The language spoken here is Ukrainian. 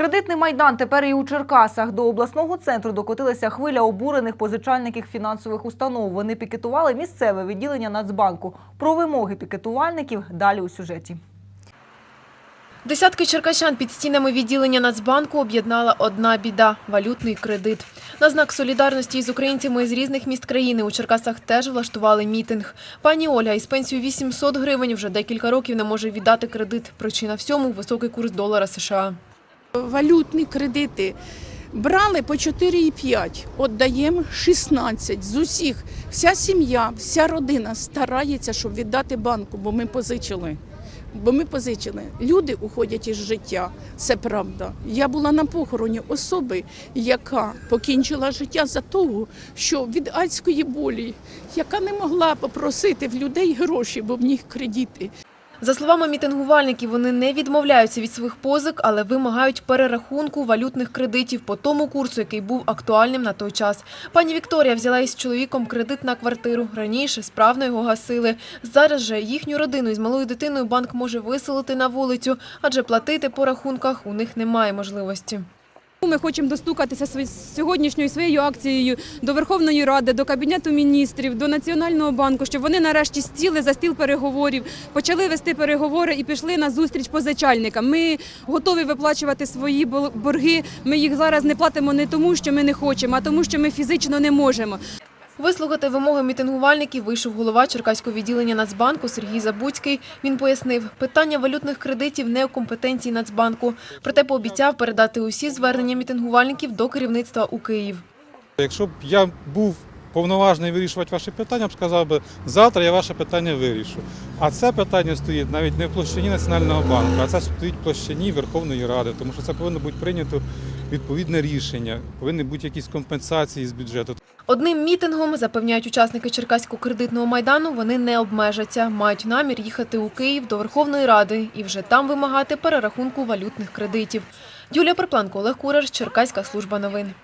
Кредитний майдан тепер і у Черкасах. До обласного центру докотилася хвиля обурених позичальників фінансових установ. Вони пікетували місцеве відділення Нацбанку. Про вимоги пікетувальників далі у сюжеті. Десятки черкащан під стінами відділення Нацбанку об'єднала одна біда – валютний кредит. На знак солідарності із українцями з різних міст країни у Черкасах теж влаштували мітинг. Пані Оля із пенсією 800 гривень вже декілька років не може віддати кредит. Причина всьому – високий курс долара США. Валютні кредити брали по 4,5, віддаємо 16 з усіх. Вся сім'я, вся родина старається, щоб віддати банку, бо ми позичили. Бо ми позичили. Люди уходять із життя, це правда. Я була на похороні особи, яка покінчила життя за того, що від адської болі, яка не могла попросити в людей гроші, бо в них кредити. За словами мітингувальників, вони не відмовляються від своїх позик, але вимагають перерахунку валютних кредитів по тому курсу, який був актуальним на той час. Пані Вікторія взяла із чоловіком кредит на квартиру. Раніше справно його гасили. Зараз же їхню родину із малою дитиною банк може виселити на вулицю, адже платити по рахунках у них немає можливості. Ми хочемо достукатися сьогоднішньою своєю акцією до Верховної Ради, до Кабінету міністрів, до Національного банку, щоб вони нарешті сіли за стіл переговорів, почали вести переговори і пішли на зустріч позичальникам. Ми готові виплачувати свої борги. Ми їх зараз не платимо не тому, що ми не хочемо, а тому, що ми фізично не можемо. Вислухати вимоги мітингувальників вийшов голова Черкаського відділення Нацбанку Сергій Забуцький. Він пояснив, питання валютних кредитів не у компетенції Нацбанку. Проте пообіцяв передати усі звернення мітингувальників до керівництва у Київ. Якщо б я був повноважений вирішувати ваші питання, б сказав би, завтра я ваше питання вирішу. А це питання стоїть навіть не в площині Національного банку, а це стоїть в площині Верховної Ради, тому що це повинно бути прийнято відповідне рішення, повинні бути якісь компенсації з бюджету. Одним мітингом, запевняють учасники Черкаського кредитного майдану, вони не обмежаться. Мають намір їхати у Київ до Верховної Ради і вже там вимагати перерахунку валютних кредитів. Юлія Припланко, Олег Курер, Черкаська служба новин.